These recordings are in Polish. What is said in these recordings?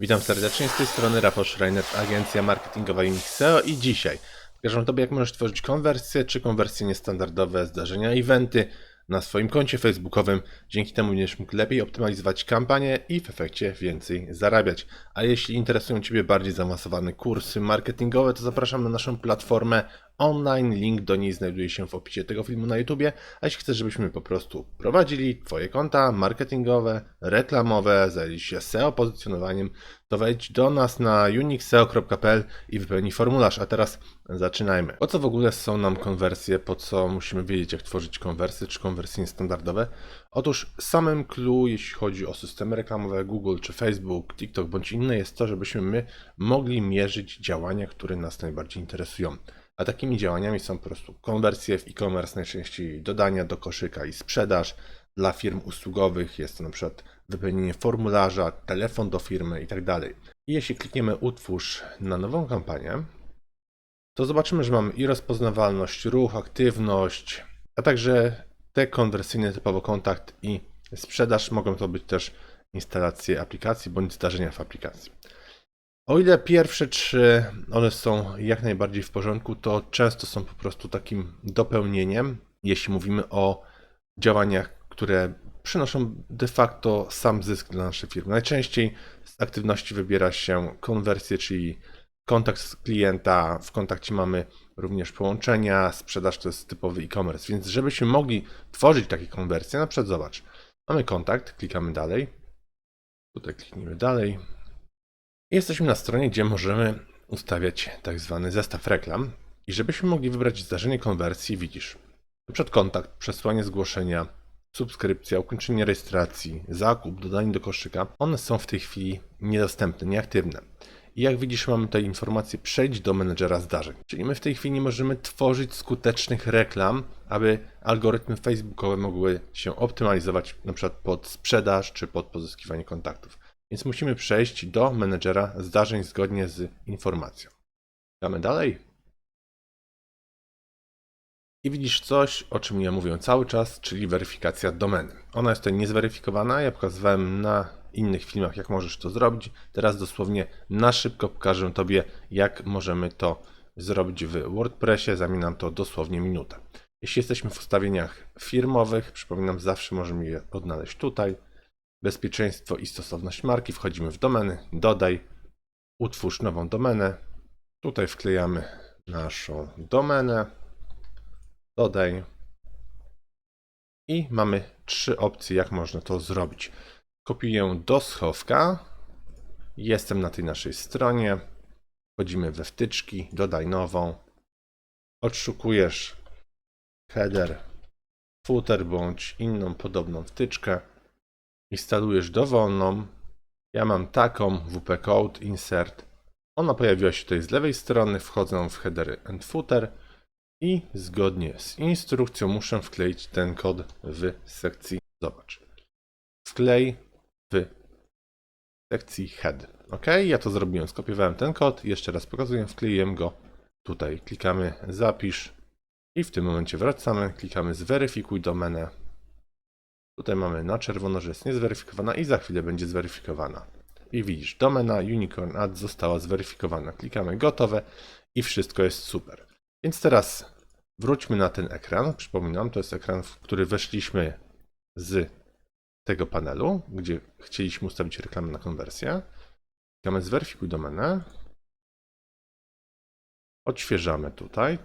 Witam serdecznie, z tej strony Rafał Schreiner, agencja marketingowa Unix SEO i dzisiaj pokażę Tobie jak możesz tworzyć konwersje czy konwersje niestandardowe, zdarzenia, eventy na swoim koncie facebookowym. Dzięki temu będziesz mógł lepiej optymalizować kampanię i w efekcie więcej zarabiać. A jeśli interesują Ciebie bardziej zaawansowane kursy marketingowe, to zapraszam na naszą platformę online. Link do niej znajduje się w opisie tego filmu na YouTubie. A jeśli chcesz, żebyśmy po prostu prowadzili Twoje konta marketingowe, reklamowe, zajęli się SEO pozycjonowaniem, to wejdź do nas na unixseo.pl i wypełnij formularz. A teraz zaczynajmy. Po co w ogóle są nam konwersje? Po co musimy wiedzieć, jak tworzyć konwersje czy konwersje niestandardowe? Otóż samym clue, jeśli chodzi o systemy reklamowe Google czy Facebook, TikTok bądź inne, jest to, żebyśmy my mogli mierzyć działania, które nas najbardziej interesują. A takimi działaniami są po prostu konwersje w e-commerce, najczęściej dodania do koszyka i sprzedaż. Dla firm usługowych jest to na przykład wypełnienie formularza, telefon do firmy itd. I jeśli klikniemy utwórz na nową kampanię, to zobaczymy, że mamy i rozpoznawalność, ruch, aktywność, a także te konwersyjne typowo kontakt i sprzedaż. Mogą to być też instalacje aplikacji bądź zdarzenia w aplikacji. O ile pierwsze trzy one są jak najbardziej w porządku, to często są po prostu takim dopełnieniem, jeśli mówimy o działaniach, które przynoszą de facto sam zysk dla naszej firmy. Najczęściej z aktywności wybiera się konwersję, czyli kontakt z klienta. W kontakcie mamy również połączenia, sprzedaż to jest typowy e-commerce. Więc żebyśmy mogli tworzyć takie konwersje, na przykład zobacz, mamy kontakt, klikamy dalej. Tutaj kliknijmy dalej. Jesteśmy na stronie, gdzie możemy ustawiać tak zwany zestaw reklam. I żebyśmy mogli wybrać zdarzenie konwersji, widzisz, przed kontakt, przesłanie zgłoszenia, subskrypcja, ukończenie rejestracji, zakup, dodanie do koszyka, one są w tej chwili niedostępne, nieaktywne. I jak widzisz, mamy tutaj informację przejdź do menedżera zdarzeń. Czyli my w tej chwili nie możemy tworzyć skutecznych reklam, aby algorytmy facebookowe mogły się optymalizować przykład pod sprzedaż czy pod pozyskiwanie kontaktów. Więc musimy przejść do menedżera zdarzeń zgodnie z informacją. Damy dalej. I widzisz coś, o czym ja mówię cały czas, czyli weryfikacja domeny. Ona jest tutaj niezweryfikowana. Ja pokazywałem na innych filmach, jak możesz to zrobić. Teraz dosłownie na szybko pokażę Tobie, jak możemy to zrobić w WordPressie. Zamieniam to dosłownie minutę. Jeśli jesteśmy w ustawieniach firmowych, przypominam, zawsze możemy je odnaleźć tutaj. Bezpieczeństwo i stosowność marki. Wchodzimy w domeny, dodaj, utwórz nową domenę. Tutaj wklejamy naszą domenę, dodaj. I mamy trzy opcje, jak można to zrobić. Kopiuję do schowka. Jestem na tej naszej stronie. Wchodzimy we wtyczki, dodaj nową. Odszukujesz header, footer bądź inną podobną wtyczkę. Instalujesz dowolną. Ja mam taką WP Code Insert. Ona pojawiła się tutaj z lewej strony. Wchodzę w header and footer i zgodnie z instrukcją muszę wkleić ten kod w sekcji. Zobacz. Wklej w sekcji head. OK, ja to zrobiłem. Skopiowałem ten kod. Jeszcze raz pokazuję. Wkleiłem go tutaj. Klikamy zapisz i w tym momencie wracamy. Klikamy zweryfikuj domenę. Tutaj mamy na czerwono, że jest niezweryfikowana i za chwilę będzie zweryfikowana. I widzisz, domena Unicorn Ad została zweryfikowana. Klikamy gotowe i wszystko jest super. Więc teraz wróćmy na ten ekran. Przypominam, to jest ekran, w który weszliśmy z tego panelu, gdzie chcieliśmy ustawić reklamę na konwersję. Klikamy zweryfikuj domenę. Odświeżamy tutaj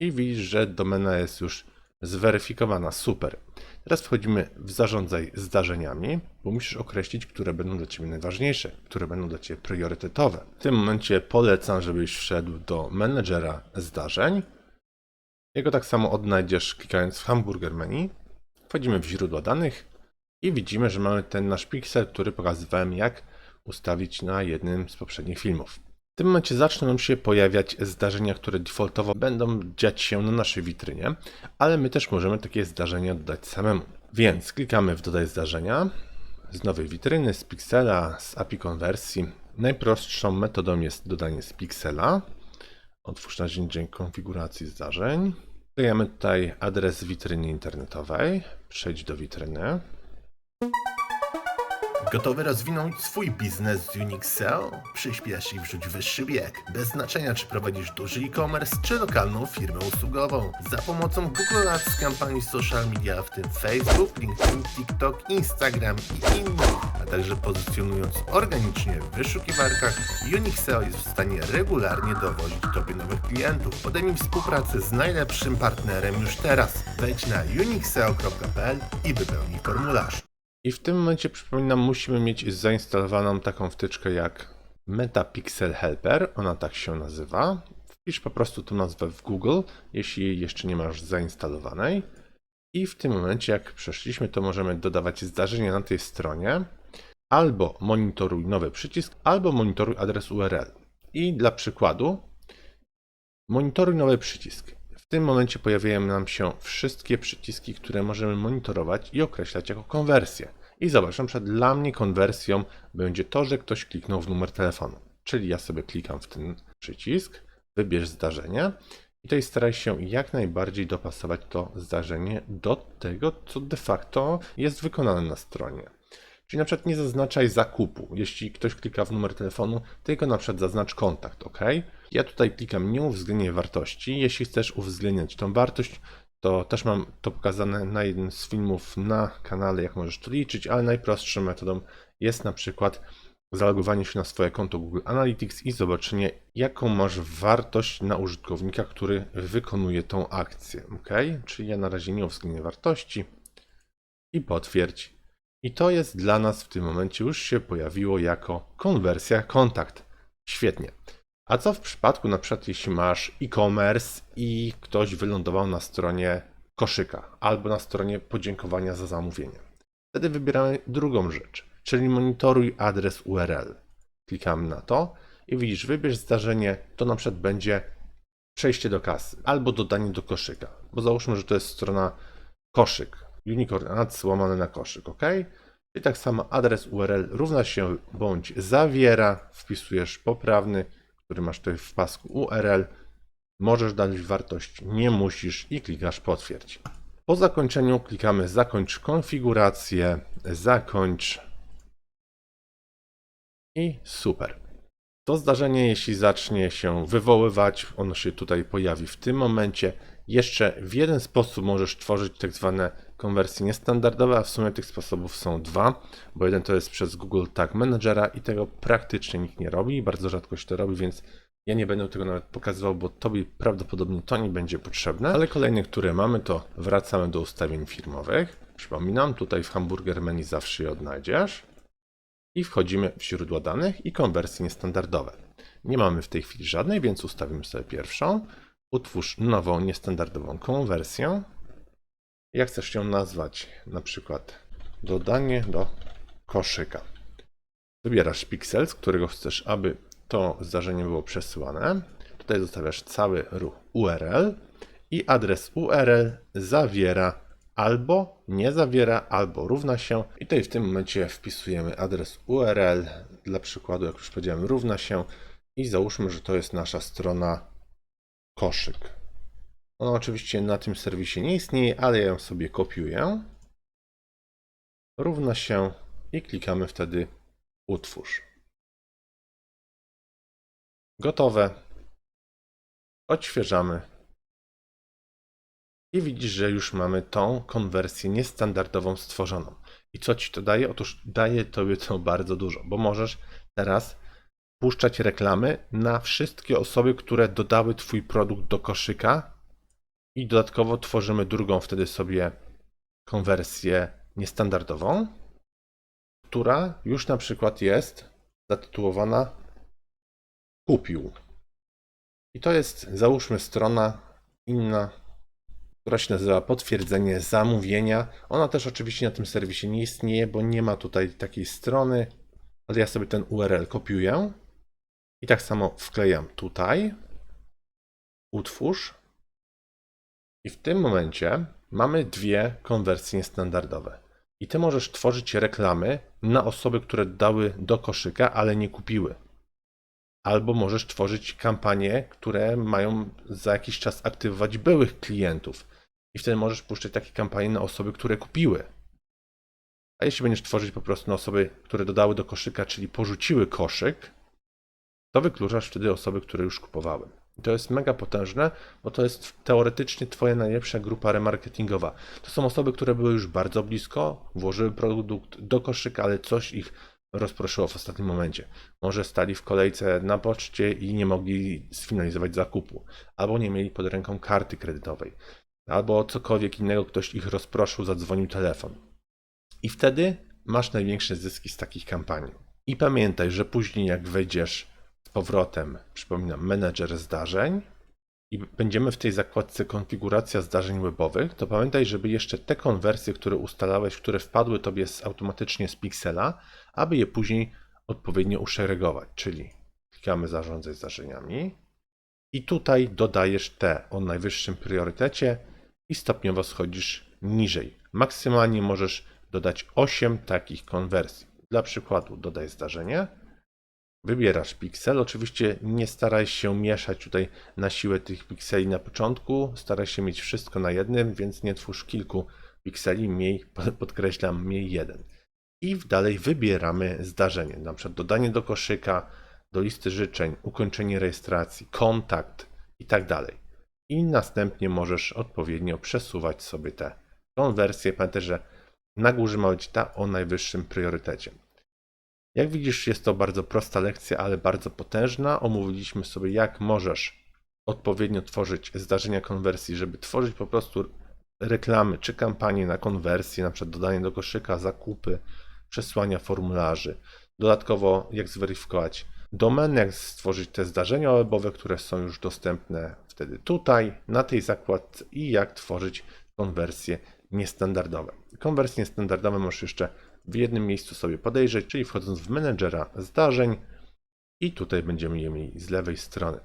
i widzisz, że domena jest już zweryfikowana. Super. Teraz wchodzimy w zarządzaj zdarzeniami, bo musisz określić, które będą dla Ciebie najważniejsze, które będą dla Ciebie priorytetowe. W tym momencie polecam, żebyś wszedł do menedżera zdarzeń. Jego tak samo odnajdziesz klikając w hamburger menu. Wchodzimy w źródła danych i widzimy, że mamy ten nasz piksel, który pokazywałem jak ustawić na jednym z poprzednich filmów. W tym momencie zaczną nam się pojawiać zdarzenia, które defaultowo będą dziać się na naszej witrynie, ale my też możemy takie zdarzenia dodać samemu. Więc klikamy w dodaj zdarzenia z nowej witryny, z Pixela, z API konwersji. Najprostszą metodą jest dodanie z Pixela. Otwórz narzędzie konfiguracji zdarzeń. Dajemy tutaj adres witryny internetowej. Przejdź do witryny. Gotowy rozwinąć swój biznes z Unix SEO? Przyspiesz i wrzuć wyższy bieg. Bez znaczenia, czy prowadzisz duży e-commerce, czy lokalną firmę usługową. Za pomocą Google Ads z kampanii social media, w tym Facebook, LinkedIn, TikTok, Instagram i innych, a także pozycjonując organicznie w wyszukiwarkach, Unix SEO jest w stanie regularnie dowozić Tobie nowych klientów. Podejmij współpracę z najlepszym partnerem już teraz. Wejdź na unixseo.pl i wypełnij formularz. I w tym momencie przypominam, musimy mieć zainstalowaną taką wtyczkę jak Metapixel Helper. Ona tak się nazywa. Wpisz po prostu tą nazwę w Google, jeśli jej jeszcze nie masz zainstalowanej. I w tym momencie, jak przeszliśmy, to możemy dodawać zdarzenia na tej stronie. Albo monitoruj nowy przycisk, albo monitoruj adres URL. I dla przykładu, monitoruj nowy przycisk. Tym momencie pojawiają nam się wszystkie przyciski, które możemy monitorować i określać jako konwersję. I zobacz, na przykład dla mnie konwersją będzie to, że ktoś kliknął w numer telefonu. Czyli ja sobie klikam w ten przycisk, wybierz zdarzenie i tutaj staraj się jak najbardziej dopasować to zdarzenie do tego, co de facto jest wykonane na stronie. Czyli na przykład nie zaznaczaj zakupu. Jeśli ktoś klika w numer telefonu, tylko na przykład zaznacz kontakt, ok? Ja tutaj klikam nie uwzględniaj wartości. Jeśli chcesz uwzględniać tą wartość, to też mam to pokazane na jednym z filmów na kanale, jak możesz to liczyć, ale najprostszą metodą jest na przykład zalogowanie się na swoje konto Google Analytics i zobaczenie, jaką masz wartość na użytkownika, który wykonuje tą akcję. ok? Czyli ja na razie nie uwzględnię wartości i potwierdź. I to jest dla nas w tym momencie już się pojawiło jako konwersja kontakt. Świetnie. A co w przypadku na przykład jeśli masz e-commerce i ktoś wylądował na stronie koszyka albo na stronie podziękowania za zamówienie? Wtedy wybieramy drugą rzecz, czyli monitoruj adres URL. Klikamy na to i widzisz, wybierz zdarzenie, to na przykład będzie przejście do kasy albo dodanie do koszyka, bo załóżmy, że to jest strona koszyk, unicorn ads łamane na koszyk, ok? I tak samo adres URL równa się bądź zawiera, wpisujesz poprawny, który masz tutaj w pasku URL, możesz dać wartość, nie musisz i klikasz potwierdź. Po zakończeniu klikamy zakończ konfigurację, zakończ i super. To zdarzenie, jeśli zacznie się wywoływać, ono się tutaj pojawi w tym momencie. Jeszcze w jeden sposób możesz tworzyć tak zwane konwersje niestandardowe, a w sumie tych sposobów są dwa, bo jeden to jest przez Google Tag Managera i tego praktycznie nikt nie robi, bardzo rzadko się to robi, więc ja nie będę tego nawet pokazywał, bo tobie prawdopodobnie to nie będzie potrzebne. Ale kolejne, które mamy, to wracamy do ustawień firmowych. Przypominam, tutaj w hamburger menu zawsze je odnajdziesz i wchodzimy w źródła danych i konwersje niestandardowe. Nie mamy w tej chwili żadnej, więc ustawimy sobie pierwszą. Utwórz nową, niestandardową konwersję. Jak chcesz ją nazwać? Na przykład dodanie do koszyka. Wybierasz piksel, z którego chcesz, aby to zdarzenie było przesyłane. Tutaj zostawiasz cały ruch URL i adres URL zawiera albo nie zawiera, albo równa się. I tutaj w tym momencie wpisujemy adres URL. Dla przykładu, jak już powiedziałem, równa się. I załóżmy, że to jest nasza strona koszyk. Ona oczywiście na tym serwisie nie istnieje, ale ja ją sobie kopiuję. Równa się i klikamy wtedy utwórz. Gotowe. Odświeżamy. I widzisz, że już mamy tą konwersję niestandardową stworzoną. I co ci to daje? Otóż daje tobie to bardzo dużo, bo możesz teraz puszczać reklamy na wszystkie osoby, które dodały twój produkt do koszyka i dodatkowo tworzymy drugą wtedy sobie konwersję niestandardową, która już na przykład jest zatytułowana kupił. I to jest, załóżmy, strona inna, która się nazywa potwierdzenie zamówienia. Ona też oczywiście na tym serwisie nie istnieje, bo nie ma tutaj takiej strony, ale ja sobie ten URL kopiuję i tak samo wklejam tutaj, utwórz i w tym momencie mamy dwie konwersje niestandardowe. I ty możesz tworzyć reklamy na osoby, które dały do koszyka, ale nie kupiły. Albo możesz tworzyć kampanie, które mają za jakiś czas aktywować byłych klientów. I wtedy możesz puszczać takie kampanie na osoby, które kupiły. A jeśli będziesz tworzyć po prostu na osoby, które dodały do koszyka, czyli porzuciły koszyk, to wykluczasz wtedy osoby, które już kupowały. To jest mega potężne, bo to jest teoretycznie Twoja najlepsza grupa remarketingowa. To są osoby, które były już bardzo blisko, włożyły produkt do koszyka, ale coś ich rozproszyło w ostatnim momencie. Może stali w kolejce na poczcie i nie mogli sfinalizować zakupu, albo nie mieli pod ręką karty kredytowej, albo cokolwiek innego, ktoś ich rozproszył, zadzwonił telefon. I wtedy masz największe zyski z takich kampanii. I pamiętaj, że później jak wejdziesz powrotem, przypominam, menedżer zdarzeń i będziemy w tej zakładce konfiguracja zdarzeń webowych, to pamiętaj, żeby jeszcze te konwersje, które ustalałeś, które wpadły tobie automatycznie z Pixela, aby je później odpowiednio uszeregować, czyli klikamy zarządzaj zdarzeniami i tutaj dodajesz te o najwyższym priorytecie i stopniowo schodzisz niżej. Maksymalnie możesz dodać 8 takich konwersji. Dla przykładu dodaj zdarzenie, wybierasz piksel. Oczywiście nie staraj się mieszać tutaj na siłę tych pikseli na początku. Staraj się mieć wszystko na jednym, więc nie twórz kilku pikseli, podkreślam, miej jeden. I dalej wybieramy zdarzenie, na przykład dodanie do koszyka, do listy życzeń, ukończenie rejestracji, kontakt i tak dalej. I następnie możesz odpowiednio przesuwać sobie te konwersje. Pamiętaj, że na górze ma być ta o najwyższym priorytecie. Jak widzisz, jest to bardzo prosta lekcja, ale bardzo potężna. Omówiliśmy sobie, jak możesz odpowiednio tworzyć zdarzenia konwersji, żeby tworzyć po prostu reklamy czy kampanie na konwersję, na przykład dodanie do koszyka, zakupy, przesłania formularzy. Dodatkowo, jak zweryfikować domeny, jak stworzyć te zdarzenia webowe, które są już dostępne wtedy tutaj, na tej zakładce i jak tworzyć konwersje niestandardowe. Konwersje niestandardowe możesz jeszcze w jednym miejscu sobie podejrzeć, czyli wchodząc w menedżera zdarzeń i tutaj będziemy je mieli z lewej strony.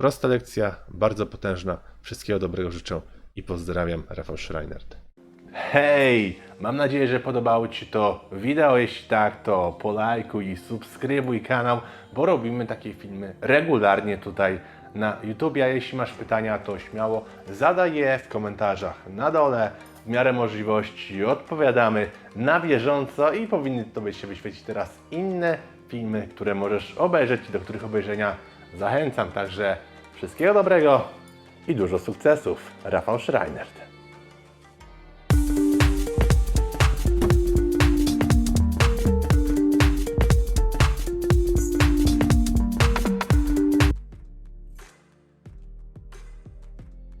Prosta lekcja, bardzo potężna. Wszystkiego dobrego życzę i pozdrawiam, Rafał Schreinert. Hej! Mam nadzieję, że podobało Ci to wideo. Jeśli tak, to polajkuj i subskrybuj kanał, bo robimy takie filmy regularnie tutaj na YouTube. A jeśli masz pytania, to śmiało zadaj je w komentarzach na dole. W miarę możliwości odpowiadamy na bieżąco i powinny Tobie się wyświecić teraz inne filmy, które możesz obejrzeć i do których obejrzenia zachęcam. Także wszystkiego dobrego i dużo sukcesów. Rafał Schreinert.